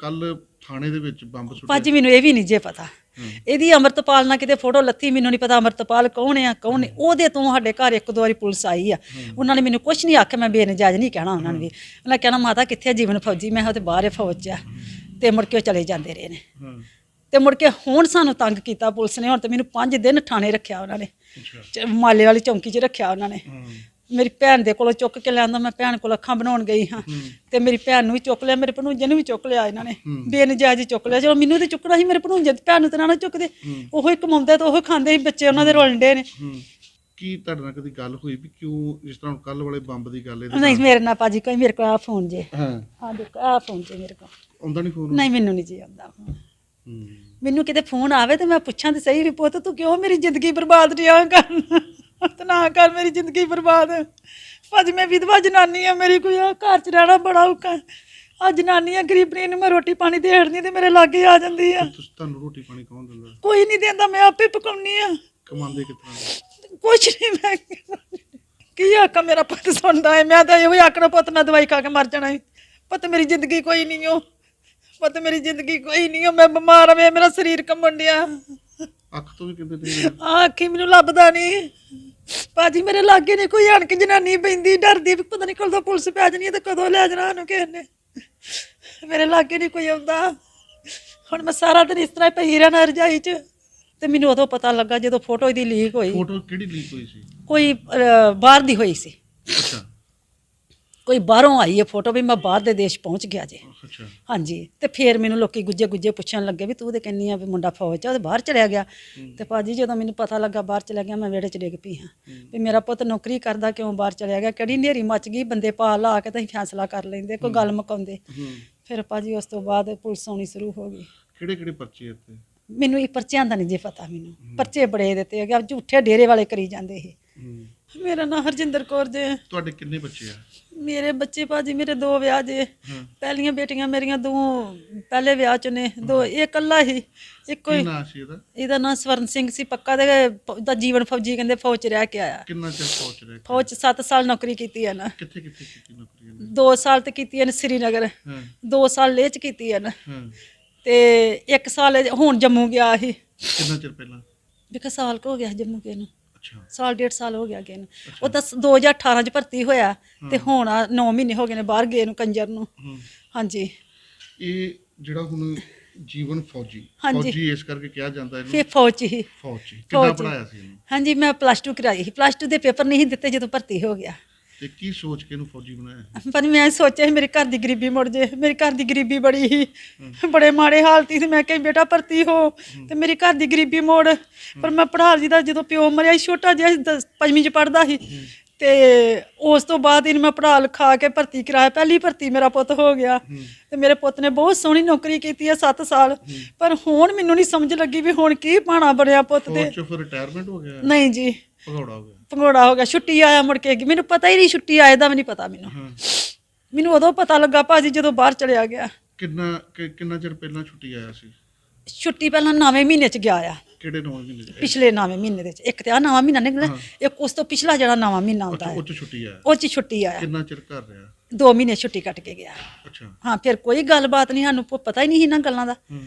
ਕੱਲ ਥਾਣੇ ਦੇ ਵਿੱਚ ਬੰਬ ਸੁੱਟਿਆ। ਭਾਜੀ ਮੈਨੂੰ ਇਹ ਵੀ ਨਹੀਂ ਜੇ ਪਤਾ। ਇਹਦੀ ਅਮਰਤਪਾਲ ਨਾਲ ਕਿਤੇ ਫੋਟੋ ਲੱਥੀ ਮੈਨੂੰ ਨਹੀਂ ਪਤਾ ਅਮਰਤਪਾਲ ਕੌਣ ਆ ਕੌਣ ਨਹੀਂ। ਉਹਦੇ ਤੋਂ ਸਾਡੇ ਘਰ ਇੱਕ ਦੋ ਵਾਰੀ ਪੁਲਿਸ ਆਈ ਆ। ਉਹਨਾਂ ਨੇ ਮੈਨੂੰ ਕੁਝ ਨਹੀਂ ਆਖਿਆ ਮੈਂ ਬੇਨਜਾਇਜ਼ ਨਹੀਂ ਕਹਿਣਾ ਉਹਨਾਂ ਨੂੰ ਵੀ। ਉਹਨਾਂ ਕਹਿਣਾ ਮਾਤਾ ਕਿੱਥੇ ਆ ਜੀਵਨ ਫੌਜੀ? ਮੈਂ ਕਿਹਾ ਉਹ ਤੇ ਬਾਹਰ ਹੈ ਫੌਜ ਆ। ਤੇ ਮੁੜ ਕੇ ਚਲੇ ਜਾਂਦੇ ਰਹੇ ਨੇ। ਤੇ ਮੁੜ ਕੇ ਹੁਣ ਸਾਨੂੰ ਤੰਗ ਕੀਤਾ ਪੁਲਿਸ ਨੇ। ਹੁਣ ਤੇ ਮੈਨੂੰ 5 ਦਿਨ ਥਾਣੇ ਰੱਖਿਆ ਉਹਨਾਂ ਨੇ। ਮਾਲੇ ਵਾਲੀ ਚੌਂਕੀ 'ਚ ਰੱਖਿਆ ਉਹਨਾਂ ਨੇ। ਮੇਰੀ ਭੈਣ ਦੇ ਕੋਲੋਂ ਚੁੱਕ ਕੇ ਲਿਆਂਦਾ ਮੈਂ ਭੈਣ ਕੋਲ ਅੱਖਾਂ ਬਣਾਉਣ ਗਈ ਹਾਂ। ਤੇ ਮੇਰੀ ਭੈਣ ਨੂੰ ਵੀ ਚੁੱਕ ਲਿਆ ਮੇਰੇ ਭਣੂਜੇ ਨੂੰ ਵੀ ਚੁੱਕ ਲਿਆ ਇਹਨਾਂ ਨੇ। ਬੇਨਜਾਇਜ਼ ਚੁੱਕ ਲਿਆ। ਚਲੋ ਮੈਨੂੰ ਤੇ ਚੁੱਕਣਾ ਸੀ ਮੇਰੇ ਭਣੂਜੇ ਤੇ ਭੈਣ ਨੂੰ ਤੇ ਨਾ ਚੁੱਕਦੇ। ਉਹੋ ਹੀ ਕਮਾਉਂਦੇ ਤੇ ਉਹੋ ਖਾਂਦੇ ਸੀ ਬੱਚੇ ਉਹਨਾਂ ਦੇ ਰੋਲਦੇ ਨੇ। ਕੀ ਤੁਹਾਡੇ ਨਾਲ ਕਦੀ ਗੱਲ ਹੋਈ ਵੀ ਕਿਉਂ ਜਿਸ ਤਰ੍ਹਾਂ ਕੱਲ ਵਾਲੇ ਬੰਬ ਦੀ ਗੱਲ ਇਹਦੇ ਨਹੀਂ ਮੇਰੇ ਨਾਲ ਭਾਜੀ ਕੋਈ ਮੇਰੇ ਕੋਲ ਆ ਫੋਨ ਜੇ। ਹਾਂ। ਆ ਦੇਖੋ ਆ ਫੋਨ ਜੇ ਮੇਰੇ ਕੋਲ। ਆਉਂਦਾ ਨਹੀਂ ਫੋਨ? ਨਹੀਂ ਮੈਨੂੰ ਨਹੀਂ ਜੀ ਆਉਂਦਾ ਮੈਨੂੰ ਕਿਤੇ ਫੋਨ ਆਵੇ ਤੇ ਮੈਂ ਪੁੱਛਾਂ ਤੇ ਸਹੀ ਵੀ ਪੁੱਤ ਤੂੰ ਕਿਉਂ ਮੇਰੀ ਜ਼ਿੰਦਗੀ ਬਰਬਾਦ ਰਿਆ ਕਰਨ? ਤੇ ਨਾ ਕਰ ਮੇਰੀ ਜ਼ਿੰਦਗੀ ਬਰਬਾਦ। ਭਾਜੀ ਮੈਂ ਵਿਧਵਾ ਜਨਾਨੀ ਆ ਮੇਰੀ ਕੋਈ ਆ ਘਰ ਚ ਰਹਿਣਾ ਬੜਾ ਔਖਾ। ਆ ਜਨਾਨੀ ਆ ਗਰੀਬਣੀ ਨੂੰ ਮੈਂ ਰੋਟੀ ਪਾਣੀ ਦੇੜਨੀ ਤੇ ਮੇਰੇ ਲਾਗੇ ਆ ਜਾਂਦੀ ਆ। ਤੁਸੀਂ ਤੁਹਾਨੂੰ ਰੋਟੀ ਪਾਣੀ ਕੌਣ ਦਿੰਦਾ? ਕੋਈ ਨਹੀਂ ਦਿੰਦਾ ਮੈਂ ਆਪੇ ਪਕਾਉਣੀ ਆ। ਕਮਾਉਂਦੇ ਕਿਤਨਾ ਕੁਛ ਨਹੀਂ ਮੈਂ ਕੀ ਆਖਾਂ ਮੇਰਾ ਪੁੱਤ ਸੁਣਦਾ ਹੈ ਮੈਂ ਤਾਂ ਇਹੋ ਹੀ ਆਖਣਾ ਪੁੱਤ ਮੈਂ ਦਵਾਈ ਖਾ ਕੇ ਮਰ ਜਾਣਾ ਹੈ ਪੁੱਤ ਮੇਰੀ ਜ਼ਿੰਦਗੀ ਕੋਈ ਨਹੀਂ ਓ। ਪੁੱਤ ਮੇਰੀ ਜ਼ਿੰਦਗੀ ਕੋਈ ਨਹੀਂ ਓ। ਮੈਂ ਬਿਮਾਰ ਆ ਮੇਰਾ ਸਰੀਰ ਕੰਬਣ ਡਿਆ। ਅੱਖ ਤੋਂ ਵੀ ਕਿਤੇ ਨਹੀਂ ਆ ਅੱਖੀ ਮੈਨੂੰ ਲੱਭਦਾ ਨਹੀਂ। ਭਾਜੀ ਮੇਰੇ ਲਾਗੇ ਨਹੀਂ ਕੋਈ ਅਣਕ ਜਨਾਨੀ ਪੈਂਦੀ ਡਰਦੀ ਵੀ ਪਤਾ ਨਹੀਂ ਕਦੋਂ ਪੁਲਿਸ ਪੈ ਜਾਣੀ ਹੈ ਤੇ ਕਦੋਂ ਲੈ ਜਾਣਾ ਉਹਨੂੰ ਕਿਸੇ ਨੇ। ਮੇਰੇ ਲਾਗੇ ਨਹੀਂ ਕੋਈ ਆਉਂਦਾ। ਹੁਣ ਮੈਂ ਸਾਰਾ ਦਿਨ ਇਸ ਤਰ੍ਹਾਂ ਹੀ ਪਈ ਰਹਿਣਾ ਰਜਾਈ 'ਚ। ਤੇ ਮੈਨੂੰ ਉਦੋਂ ਪਤਾ ਲੱਗਾ ਜਦੋਂ ਫੋਟੋ ਇਹਦੀ ਲੀਕ ਹੋਈ। ਫੋਟੋ ਕਿਹੜੀ ਲੀਕ ਹੋਈ ਸੀ? ਕੋਈ ਅਹ, ਬਾਹਰ ਦੀ ਹੋਈ ਸੀ। ਅੱਛਾ। ਕੋਈ ਬਾਹਰੋਂ ਆਈ ਹੈ ਫੋਟੋ ਵੀ ਮੈਂ ਬਾਹਰ ਦੇ ਦੇਸ਼ ਪਹੁੰਚ ਗਿਆ ਜੇ। ਅੱਛਾ। ਹਾਂਜੀ ਤੇ ਫੇਰ ਮੈਨੂੰ ਲੋਕੀ ਗੁੱਜੇ ਗੁੱਜੇ ਪੁੱਛਣ ਲੱਗੇ ਵੀ ਤੂੰ ਤੇ ਕਹਿੰਨੀ ਆ ਵੀ ਮੁੰਡਾ ਫੌਜ ਚ ਆ, ਉਹ ਤੇ ਬਾਹਰ ਚਲਿਆ ਗਿਆ। ਤੇ ਭਾਜੀ ਜਦੋਂ ਮੈਨੂੰ ਪਤਾ ਲੱਗਾ ਬਾਹਰ ਚਲਿਆ ਗਿਆ ਮੈਂ ਵਿਹੜੇ ਚ ਡਿੱਗ ਪਈ ਹਾਂ। ਵੀ ਮੇਰਾ ਪੁੱਤ ਨੌਕਰੀ ਕਰਦਾ ਕਿਉਂ ਬਾਹਰ ਚਲਿਆ ਗਿਆ? ਕਿਹੜੀ ਨੇਰੀ ਮੱਚ ਗਈ? ਬੰਦੇ ਪਾ ਲਾ ਕੇ ਤਾਂ ਅਸੀਂ ਫੈਸਲਾ ਕਰ ਲੈਂਦੇ ਕੋਈ ਗੱਲ ਮੁਕਾਉਂਦੇ। ਫਿਰ ਭਾਜੀ ਉਸ ਤੋਂ ਬਾਅਦ ਪੁਲਿਸ ਆਉਣੀ ਸ਼ੁਰੂ ਹੋ ਗਈ। ਕਿਹੜੇ ਕਿਹੜੇ ਪਰਚੇ ਇੱਥੇ? ਮੈਨੂੰ ਇਹ ਪਰਚਿਆਂ ਦਾ ਨਹੀਂ ਜੇ ਪਤਾ ਮੈਨੂੰ। ਪਰਚੇ ਬੜੇ ਦਿੱਤੇ ਹੈਗੇ ਆ ਝੂਠੇ ਡੇਰੇ ਵਾਲੇ ਕਰੀ ਜਾਂਦੇ ਇਹ। ਮੇਰਾ ਨਾਂ ਹਰਜਿੰਦਰ ਕੌਰ ਜੇ। ਤੁਹਾਡੇ ਕਿੰਨੇ ਬੱਚੇ ਆ? ਮੇਰੇ ਬੱਚੇ ਭਾਜੀ ਮੇਰੇ ਦੋ ਵਿਆਹ ਜੇ। ਪਹਿਲੀਆਂ ਬੇਟੀਆਂ ਮੇਰੀਆਂ ਦੋ ਪਹਿਲੇ ਵਿਆਹ ਚ ਨੇ। ਦੋ ਇਹ ਇਕੱਲਾ ਹੀ। ਇੱਕੋ ਕੀ ਹੀ ਨਾਂ ਸੀ ਇਹਦਾ? ਇਹਦਾ ਨਾਂ ਸਵਰਨ ਸਿੰਘ ਸੀ ਪੱਕਾ ਦੇ ਪ- ਦਾ ਜੀਵਨ ਫੌਜੀ ਕਹਿੰਦੇ ਫੌਜ ਚ ਰਹਿ ਕੇ ਆਇਆ। ਕਿੰਨਾ ਚਿਰ ਪਹੁੰਚ ਰਿਹਾ ਫੌਜ ਚ 7 ਸਾਲ ਨੌਕਰੀ ਕੀਤੀ ਹੈ ਨਾ ਕਿੱਥੇ ਕਿੱਥੇ ਕੀਤੀ ਨੌਕਰੀ ਇਹਨੇ? 2 ਸਾਲ ਤੇ ਕੀਤੀ ਹੈ ਸ੍ਰੀਨਗਰ। ਹਾਂ। 2 ਸਾਲ ਲੇਹ ਚ ਕੀਤੀ ਹੈ ਨਾ ਹਾਂ। ਤੇ 1 ਸਾਲ ਹੁਣ ਜੰਮੂ ਗਿਆ ਸੀ। ਕਿੰਨਾ ਚਿਰ ਪਹਿਲਾਂ? ਦੇਖੋ ਸਾਲ ਕੁ ਹੋ ਗਿਆ ਜੰਮੂ ਗਏ ਨੂੰ। ਸਾਲ ਡੇਢ ਸਾਲ ਹੋ ਗਿਆ ਗਏ ਨੂੰ। ਉਹ ਤਾਂ 2018 ਚ ਭਰਤੀ ਹੋਇਆ ਤੇ ਹੁਣ 9 ਮਹੀਨੇ ਹੋ ਗਏ ਨੇ ਬਾਹਰ ਗਏ ਨੂੰ ਕੰਜਰ ਨੂੰ। ਹਾਂਜੀ। ਇਹ ਜਿਹੜਾ ਹੁਣ ਜੀਵਨ ਫੌਜੀ ਹਾਂਜੀ। ਫੌਜੀ ਇਸ ਕਰਕੇ ਕਿਹਾ ਜਾਂਦਾ ਇਹਨੂੰ। ਫਿਰ ਫੌਜ। ਚ ਹੀ ਫੌਜੀ। ਕਿੰਨਾ ਫੌਜੀ। ਪੜਾਇਆ ਸੀ ਇਹਨੂੰ? ਹਾਂਜੀ ਮੈਂ ਪਲੱਸ 2 ਕਰਾਈ ਸੀ। ਪਲੱਸ 2 ਦੇ ਪੇਪਰ ਨਹੀਂ ਸੀ ਦਿੱਤੇ ਜਦੋਂ ਭਰਤੀ ਹੋ ਗਿਆ। ਤੇ ਕੀ ਸੋਚ ਕੇ ਇਹਨੂੰ ਫੌਜੀ ਬਣਾਇਆ ਪਰ ਮੈਂ ਸੋਚਿਆ ਸੀ ਮੇਰੇ ਘਰ ਦੀ ਗਰੀਬੀ ਮੁੜ ਜੇ ਮੇਰੀ ਘਰ ਦੀ ਗਰੀਬੀ ਬੜੀ ਸੀ ਬੜੇ ਮਾੜੇ ਹਾਲਤੀ ਸੀ ਮੈਂ ਕਿਹਾ ਬੇਟਾ ਭਰਤੀ ਹੋ ਤੇ ਮੇਰੀ ਘਰ ਦੀ ਗਰੀਬੀ ਮੋੜ। ਪਰ ਮੈਂ ਪੜ੍ਹਾ ਜੀ ਦਾ ਜਦੋਂ ਪਿਓ ਮਰਿਆ ਸੀ ਛੋਟਾ ਜਿਹਾ ਸੀ, ਦਸ- ਪੰਜਵੀਂ ਚ ਪੜਦਾ ਸੀ। ਤੇ ਉਸ ਤੋਂ ਬਾਅਦ ਇਹਨੂੰ ਮੈਂ ਪੜ੍ਹਾ ਲਿਖਾ ਕੇ ਭਰਤੀ ਕਰਾਇਆ। ਪਹਿਲੀ ਭਰਤੀ ਮੇਰਾ ਪੁੱਤ ਹੋ ਗਿਆ। ਤੇ ਮੇਰੇ ਪੁੱਤ ਨੇ ਬਹੁਤ ਸੋਹਣੀ ਨੌਕਰੀ ਕੀਤੀ ਹੈ 7 ਸਾਲ। ਪਰ ਹੁਣ ਮੈਨੂੰ ਨਹੀਂ ਸਮਝ ਲੱਗੀ ਵੀ ਹੁਣ ਕੀ ਪਾਣਾ ਬਣਿਆ ਪੁੱਤ ਦੇ। ਫੌਜ ਚੋਂ ਫਿਰ ਰਿਟਾਇਰਮੈਂਟ ਹੋ ਗਿਆ। ਨਹੀਂ ਜੀ। ਭਗੌੜਾ ਹੋ ਗਿਆ। ਪੰਗੋੜਾ ਹੋ ਗਿਆ ਛੁੱਟੀ ਆਇਆ ਮੁੜ ਕੇ। ਮੈਨੂੰ ਪਤਾ ਹੀ ਨਹੀਂ ਛੁੱਟੀ ਆਏ ਦਾ ਵੀ ਨਹੀਂ ਪਤਾ ਮੈਨੂੰ। ਹਾਂ। ਮੈਨੂੰ ਉਦੋਂ ਪਤਾ ਲੱਗਾ ਭਾਜੀ ਜਦੋਂ ਬਾਹਰ ਚਲਿਆ ਗਿਆ। ਕਿੰਨਾ ਕਿ- ਕਿੰਨਾ ਚਿਰ ਪਹਿਲਾਂ ਛੁੱਟੀ ਆਇਆ ਸੀ? ਛੁੱਟੀ ਪਹਿਲਾਂ ਨਵੇਂ ਮਹੀਨੇ ਚ ਗਿਆ ਆ। ਕਿਹੜੇ ਨੌਂ ਮਹੀਨੇ ਚ? ਪਿਛਲੇ ਨਵੇਂ ਮਹੀਨੇ ਦੇ ਚ। ਇੱਕ ਤੇ ਆ ਨਵਾਂ ਮਹੀਨਾ ਨਿਕਲਿਆ ਇੱਕ ਉਸ ਤੋਂ ਪਿਛਲਾ ਜਿਹੜਾ ਨਵਾਂ ਮਹੀਨਾ ਹੁੰਦਾ ਅੱਛਾ ਹੈ। ਉਹ ਚ ਛੁੱਟੀ ਆਇਆ। ਉਹ ਚ ਛੁੱਟੀ ਆਇਆ। ਕਿੰਨਾ ਚਿਰ ਘਰ ਰਿਹਾ? ਦੋ ਮਹੀਨੇ ਛੁੱਟੀ ਕੱਟ ਕੇ ਗਿਆ। ਅੱਛਾ। ਹਾਂ ਫਿਰ ਕੋਈ ਗੱਲਬਾਤ ਨਹੀਂ ਸਾਨੂੰ ਪ- ਪਤਾ ਹੀ ਨਹੀਂ ਇਹਨਾਂ ਗੱਲਾਂ ਦਾ। ਹੂੰ।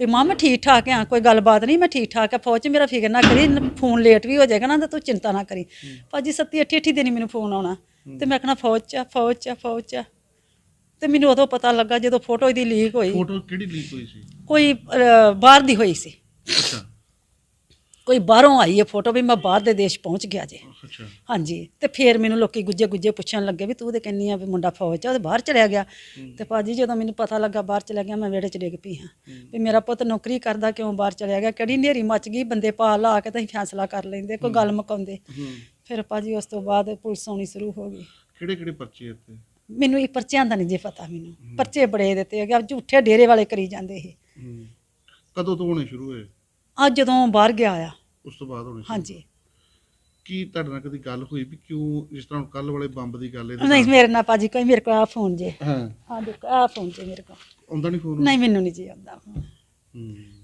ਵੀ ਮਾਂ ਮੈਂ ਠੀਕ ਠਾਕ ਆ ਕੋਈ ਗੱਲਬਾਤ ਨਹੀਂ ਮੈਂ ਠੀਕ ਠਾਕ ਆ ਫੌਜ 'ਚ ਮੇਰਾ ਫਿਕਰ ਨਾ ਕਰੀ ਫੋਨ ਲੇਟ ਵੀ ਹੋ ਜਾਏਗਾ ਨਾ ਤਾਂ ਤੂੰ ਚਿੰਤਾ ਨਾ ਕਰੀ। ਭਾਜੀ ਸੱਤੀ ਅੱਠੀ ਅੱਠੀ ਦਿਨ ਮੈਨੂੰ ਫੋਨ ਆਉਣਾ। ਤੇ ਮੈਂ ਕਹਣਾ ਫੌਜ 'ਚ ਆ, ਫੌਜ 'ਚ ਆ, ਫੌਜ 'ਚ ਆ। ਤੇ ਮੈਨੂੰ ਉਦੋਂ ਪਤਾ ਲੱਗਾ ਜਦੋਂ ਫੋਟੋ ਇਹਦੀ ਲੀਕ ਹੋਈ। ਫੋਟੋ ਕਿਹੜੀ ਲੀਕ ਹੋਈ ਸੀ? ਕੋਈ ਅਹ, ਬਾਹਰ ਦੀ ਹੋਈ ਸੀ। ਅੱਛਾ। ਕੋਈ ਬਾਹਰੋਂ ਆਈ ਹੈ ਫੋਟੋ ਵੀ ਮੈਂ ਬਾਹਰ ਦੇ ਦੇਸ਼ ਪਹੁੰਚ ਗਿਆ ਜੇ। ਅੱਛਾ। ਹਾਂਜੀ ਤੇ ਫੇਰ ਮੈਨੂੰ ਲੋਕੀ ਗੁੱਜੇ ਗੁੱਜੇ ਪੁੱਛਣ ਲੱਗੇ ਵੀ ਤੂੰ ਤੇ ਕਹਿੰਨੀ ਆ ਵੀ ਮੁੰਡਾ ਫੌਜ ਚ ਆ, ਉਹ ਤੇ ਬਾਹਰ ਚਲਿਆ ਗਿਆ। ਤੇ ਭਾਜੀ ਜਦੋਂ ਮੈਨੂੰ ਪਤਾ ਲੱਗਾ ਬਾਹਰ ਚਲਿਆ ਗਿਆ ਮੈਂ ਵਿਹੜੇ ਚ ਡਿੱਗ ਪਈ ਹਾਂ। ਵੀ ਮੇਰਾ ਪੁੱਤ ਨੌਕਰੀ ਕਰਦਾ ਕਿਉਂ ਬਾਹਰ ਚਲਿਆ ਗਿਆ? ਕਿਹੜੀ ਨੇਰੀ ਮੱਚ ਗਈ? ਬੰਦੇ ਪਾ ਲਾ ਕੇ ਤਾਂ ਅਸੀਂ ਫੈਸਲਾ ਕਰ ਲੈਂਦੇ ਕੋਈ ਗੱਲ ਮੁਕਾਉਂਦੇ। ਫਿਰ ਭਾਜੀ ਉਸ ਤੋਂ ਬਾਅਦ ਪੁਲਿਸ ਆਉਣੀ ਸ਼ੁਰੂ ਹੋ ਗਈ। ਕਿਹੜੇ ਕਿਹੜੇ ਪਰਚੇ ਇੱਥੇ ਮੈਨੂੰ ਇਹ ਪਰਚਿਆਂ ਦਾ ਨਹੀਂ ਜੇ ਪਤਾ ਮੈਨੂੰ। ਪਰਚੇ ਬੜੇ ਦਿੱਤੇ ਹੈਗੇ ਆ, ਝੂਠੇ ਡੇਰੇ ਵਾਲੇ ਕਰੀ ਜਾਂਦੇ ਇਹ। ਕਦੋਂ ਤੋਂ ਹੋਣੇ ਸ਼ੁਰੂ ਹੋਏ? ਅੱਜ ਜਦੋਂ ਬਾਹਰ ਗਿਆ ਆ। ਉਸ ਤੋਂ ਬਾਅਦ ਹੋਣੇ? ਹਾਂਜੀ। ਕੀ ਤੁਹਾਡੇ ਨਾਲ ਕਦੀ ਗੱਲ ਹੋਈ ਵੀ ਕਿਉਂ ਜਿਸ ਤਰ੍ਹਾਂ ਕੱਲ ਵਾਲੇ ਬੰਬ ਦੀ ਗੱਲ ਇਹਦੇ ਨਹੀਂ ਨਾਲ- ਮੇਰੇ ਨਾਲ ਭਾਜੀ ਕੋਈ ਮੇਰੇ ਕੋਲ ਆ ਫੋਨ ਜੇ। ਹਾਂ। ਹਾਂ ਦੇਖੋ ਆ ਫੋਨ ਜੇ ਮੇਰੇ ਕੋਲ। ਆਉਂਦਾ ਨਹੀਂ ਫੋਨ? ਨਹੀਂ ਮੈਨੂੰ ਨਹੀਂ ਜੀ ਆਉਂਦਾ ਹੂੰ।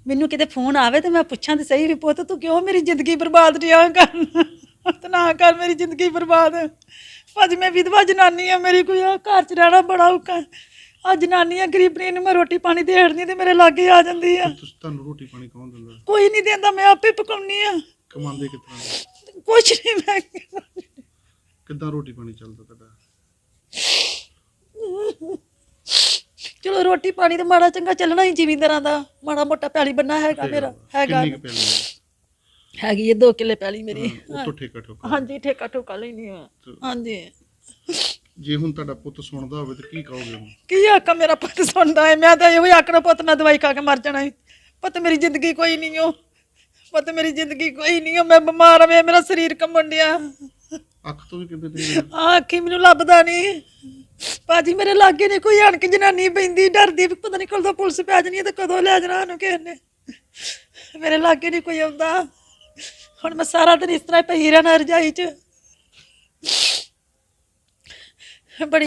ਮੈਨੂੰ ਕਿਤੇ ਫੋਨ ਆਵੇ ਤੇ ਮੈਂ ਪੁੱਛਾਂ ਤੇ ਸਹੀ ਵੀ ਪੁੱਤ ਤੂੰ ਕਿਉਂ ਮੇਰੀ ਜ਼ਿੰਦਗੀ ਬਰਬਾਦ ਰਿਹਾ ਕਰ? ਤੇ ਨਾ ਕਰ ਮੇਰੀ ਜ਼ਿੰਦਗੀ ਬਰਬਾਦ। ਭਾਜੀ ਮੈਂ ਵਿਧਵਾ ਜਨਾਨੀ ਆ ਮੇਰੀ ਕੋਈ ਆ ਘਰ ਚ ਰਹਿਣਾ ਬੜਾ ਔਖਾ। ਆ ਜਨਾਨੀ ਆ ਗਰੀਬਣੀ ਨੂੰ ਮੈਂ ਰੋਟੀ ਪਾਣੀ ਦੇੜਨੀ ਤੇ ਮੇਰੇ ਲਾਗੇ ਆ ਜਾਂਦੀ ਆ। ਤੁਸੀਂ ਤੁਹਾਨੂੰ ਰੋਟੀ ਪਾਣੀ ਕੌਣ ਦਿੰਦਾ? ਕੋਈ ਨਹੀਂ ਦਿੰਦਾ ਮੈਂ ਆਪੇ ਪਕਾਉਣੀ ਆ। ਕਮਾਉਂਦੇ ਕਿਤਨਾ ਕੁਛ ਨਹੀਂ ਮੈਂ ਕਿੱਦਾਂ ਰੋਟੀ ਪਾਣੀ ਚੱਲਦਾ ਤੁਹਾਡਾ? ਚਲੋ ਰੋਟੀ ਪਾਣੀ ਤੇ ਮਾੜਾ ਚੰਗਾ ਚੱਲਣਾ ਹੀ ਜ਼ਿਮੀਂਦਾਰਾਂ ਦਾ। ਮਾੜਾ ਮੋਟਾ ਪੈਲੀ ਬੰਨਾ ਹੈਗਾ ਮੇਰਾ ਹੈਗਾ। ਕਿੰਨੀ ਕੁ ਪੈਲੀ ਹੈ? ਹੈਗੀ ਇਹ 2 ਕਿੱਲੇ ਪੈਲੀ ਮੇਰੀ। ਹਾਂ, ਉੱਤੋਂ ਠੇਕਾ ਠੋਕਾ। ਹਾਂਜੀ ਠੇਕਾ ਠੋਕਾ ਲੈਣੀ ਆ। ਹਾਂਜੀ। ਜੇ ਹੁਣ ਤੁਹਾਡਾ ਪੁੱਤ ਸੁਣਦਾ ਹੋਵੇ ਤਾਂ ਕੀ ਕਹੋਗੇ ਉਹਨੂੰ? ਕੀ ਆਖਾਂ ਮੇਰਾ ਪੁੱਤ ਸੁਣਦਾ ਹੈ ਮੈਂ ਤਾਂ ਇਹੋ ਹੀ ਆਖਣਾ ਪੁੱਤ ਮੈਂ ਦਵਾਈ ਖਾ ਕੇ ਮਰ ਜਾਣਾ ਹੈ। ਪੁੱਤ ਮੇਰੀ ਜ਼ਿੰਦਗੀ ਕੋਈ ਨਹੀਂ ਓ। ਪੁੱਤ ਮੇਰੀ ਜ਼ਿੰਦਗੀ ਕੋਈ ਨਹੀਂ ਓ ਮੈਂ ਬਿਮਾਰ ਆ ਮੇਰਾ ਸਰੀਰ ਕੰਬਣ ਡਿਆ। ਅੱਖ ਤੋਂ ਵੀ ਕਿਤੇ ਨਹੀਂ ਆ ਅੱਖੀ ਮੈਨੂੰ ਲੱਭਦਾ ਨਹੀਂ। ਬਾਜੀ ਮੇਰੇ ਲਾਗੇ ਨਹੀਂ ਕੋਈ ਅਣਕ ਜਨਾਨੀ ਪੈਂਦੀ ਡਰਦੀ ਵੀ ਪਤਾ ਨਹੀਂ ਕਦੋਂ ਪੁਲਿਸ ਪੈ ਜਾਣੀ ਹੈ ਤੇ ਕਦੋਂ ਲੈ ਜਾਣਾ ਉਹਨੂੰ ਕਿਸੇ ਨੇ। ਮੇਰੇ ਲਾਗੇ ਨਹੀਂ ਕੋਈ ਆਉਂਦਾ। ਹੁਣ ਮੈਂ ਸਾਰਾ ਦਿਨ ਇਸ ਤਰ੍ਹਾਂ ਹੀ ਪਈ ਰਹਿਣਾ ਰਜਾਈ 'ਚ। ਬੜੀ